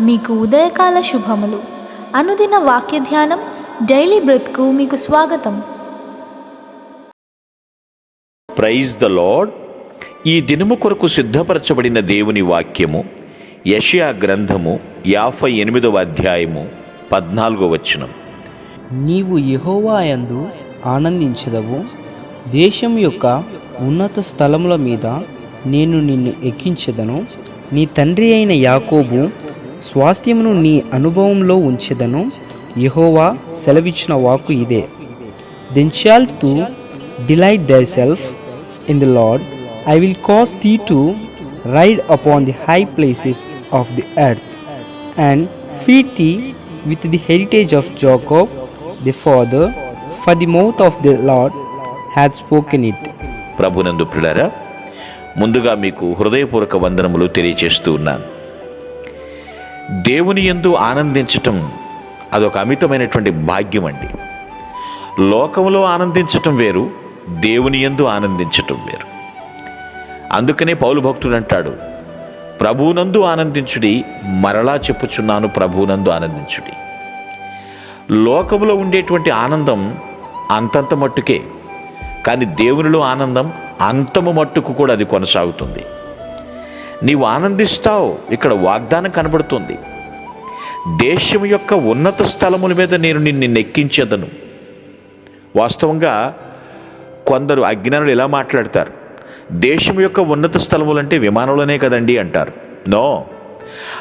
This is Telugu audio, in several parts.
మీకు ఉదయకాల శుభములు. అనుదిన వాక్య ధ్యానం డైలీ బ్రెత్కు మీకు స్వాగతం. Praise the Lord. ఈ దినము కొరకు సిద్ధపరచబడిన దేవుని వాక్యము యషయా గ్రంథము యాభై ఎనిమిదవ అధ్యాయము పద్నాలుగో వచనం. నీవు యెహోవాయందు ఆనందించదవు. దేశం యొక్క ఉన్నత స్థలముల మీద నేను నిన్ను ఎక్కించెదను. నీ తండ్రి అయిన యాకోబు స్వాస్థ్యమును నీ అనుభవంలో ఉంచెదను. యెహోవా సెలవిచ్చిన వాకు ఇదే. Then shalt thou delight thyself in the Lord I will cause thee to ride upon the high places of the earth and feed the with the heritage of Jacob, the father, for the mouth of the Lord hath spoken it. ప్రభునందు పిల్లరా ముందుగా మీకు హృదయపూర్వక వందనములు తెలియచేస్తూ ఉన్నాను. దేవుని యందు ఆనందించటం అదొక అమితమైనటువంటి భాగ్యం అండి. లోకంలో ఆనందించటం వేరు దేవుని యందు ఆనందించటం వేరు. అందుకనే పౌలు భక్తుడు అంటాడు ప్రభువునందు ఆనందించుడి మరలా చెప్పుచున్నాను ప్రభువునందు ఆనందించుడి. లోకంలో ఉండేటువంటి ఆనందం అంతంత మట్టుకే కానీ దేవునిలో ఆనందం అంతము మట్టుకు కూడా అది కొనసాగుతుంది. నీవు ఆనందిస్తావు ఇక్కడ వాగ్దానం కనబడుతుంది. దేశం యొక్క ఉన్నత స్థలముల మీద నేను నిన్ను నెక్కించేదను. వాస్తవంగా కొందరు అజ్ఞానులు ఇలా మాట్లాడతారు. దేశం యొక్క ఉన్నత స్థలములంటే విమానంలోనే కదండి అంటారు. నో.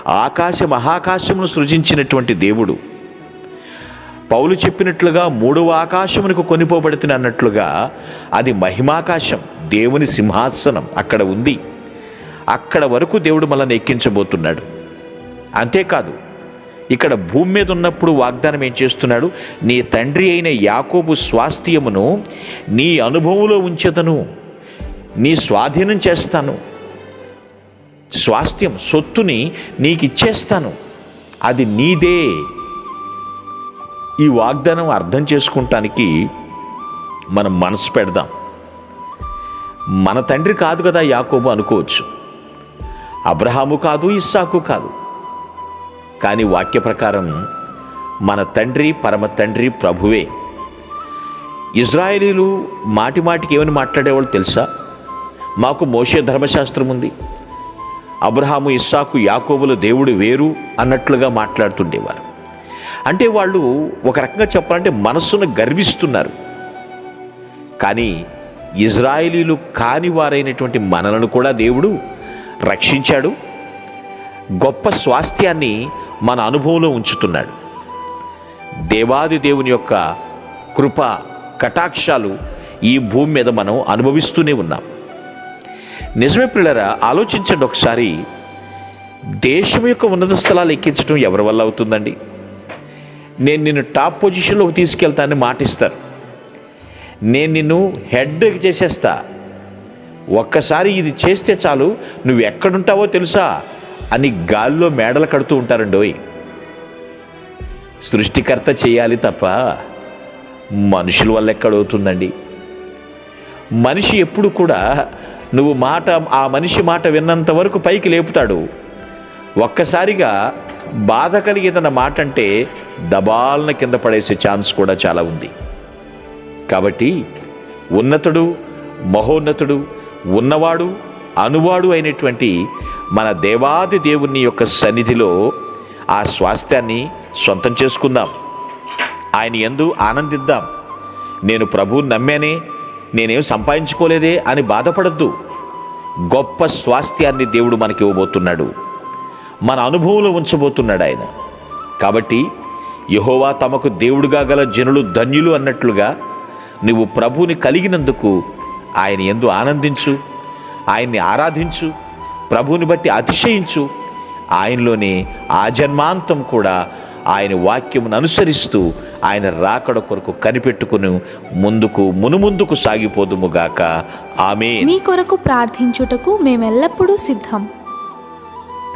ఆకాశ మహాకాశమును సృజించినటువంటి దేవుడు పౌలు చెప్పినట్లుగా మూడవ ఆకాశమునకు కొనిపోబడుతుంది అన్నట్లుగా అది మహిమాకాశం దేవుని సింహాసనం అక్కడ ఉంది. అక్కడ వరకు దేవుడు మనల్ని ఎక్కించబోతున్నాడు. అంతేకాదు ఇక్కడ భూమి మీద ఉన్నప్పుడు వాగ్దానం ఏం చేస్తున్నాడు? నీ తండ్రి అయిన యాకోబు స్వాస్థ్యమును నీ అనుభవంలో ఉంచెదను నీ స్వాధీనం చేస్తాను. స్వాస్థ్యం సొత్తుని నీకు ఇచ్చేస్తాను అది నీదే. ఈ వాగ్దానం అర్థం చేసుకుంటానికి మనం మనసు పెడదాం. మన తండ్రి కాదు కదా యాకోబు అనుకోవచ్చు. అబ్రహాము కాదు ఇస్సాకు కాదు. కానీ వాక్య ప్రకారం మన తండ్రి పరమ తండ్రి ప్రభువే. ఇజ్రాయేలీలు మాటి మాటికి ఏమని మాట్లాడేవాళ్ళు తెలుసా? మాకు మోసే ధర్మశాస్త్రం ఉంది. అబ్రహాము ఇస్సాకు యాకోబుల దేవుడు వేరు అన్నట్లుగా మాట్లాడుతుండేవారు. అంటే వాళ్ళు ఒక రకంగా చెప్పాలంటే మనస్సును గర్విస్తున్నారు. కానీ ఇజ్రాయిలీలు కాని వారైనటువంటి మనలను కూడా దేవుడు రక్షించాడు. గొప్ప స్వాస్థ్యాన్ని మన అనుభవంలో ఉంచుతున్నాడు. దేవాది దేవుని యొక్క కృప కటాక్షాలు ఈ భూమి మీద మనం అనుభవిస్తూనే ఉన్నాం. నిజమే పిల్లరా ఆలోచించండి ఒకసారి. దేశం యొక్క ఉన్నత స్థలాలు ఎక్కించడం ఎవరి వల్ల అవుతుందండి? నేను నిన్ను టాప్ పొజిషన్లోకి తీసుకెళ్తానని మాటిస్తారు. నేను నిన్ను హెడ్ చేసేస్తా. ఒక్కసారి ఇది చేస్తే చాలు నువ్వు ఎక్కడుంటావో తెలుసా అని గాల్లో మేడలు కడుతూ ఉంటారండోయ్. సృష్టికర్త చేయాలి తప్ప మనుషుల వల్ల ఎక్కడవుతుందండి మనిషి ఎప్పుడు కూడా నువ్వు మాట ఆ మనిషి మాట విన్నంత వరకు పైకి లేపుతాడు. ఒక్కసారిగా బాధ కలిగేదన్న మాట అంటే దబాలన కింద పడేసే ఛాన్స్ కూడా చాలా ఉంది. కాబట్టి ఉన్నతుడు మహోన్నతుడు ఉన్నవాడు అనువాడు అయినటువంటి మన దేవాది దేవుని యొక్క సన్నిధిలో ఆ స్వాస్థ్యాన్ని సొంతం చేసుకుందాం. ఆయన ఎందు ఆనందిద్దాం. నేను ప్రభువుని నమ్మానే నేనేం సంపాదించుకోలేదే అని బాధపడద్దు. గొప్ప స్వాస్థ్యాన్ని దేవుడు మనకి ఇవ్వబోతున్నాడు. మన అనుభవంలో ఉంచబోతున్నాడు ఆయన. కాబట్టి యహోవా తమకు దేవుడుగా గల జనులు ధన్యులు అన్నట్లుగా నువ్వు ప్రభువుని కలిగినందుకు ఆయన ఎందు ఆనందించు ఆయన్ని ఆరాధించు ప్రభువుని బట్టి అతిశయించు. ఆయనలోనే ఆ జన్మాంతం కూడా ఆయన వాక్యమును అనుసరిస్తూ ఆయన రాకడ కొరకు కనిపెట్టుకుని ముందుకు మునుముందుకు సాగిపోదుముగాక ఆమె మీ కొరకు ప్రార్థించుటకు మేమెల్లప్పుడూ సిద్ధం.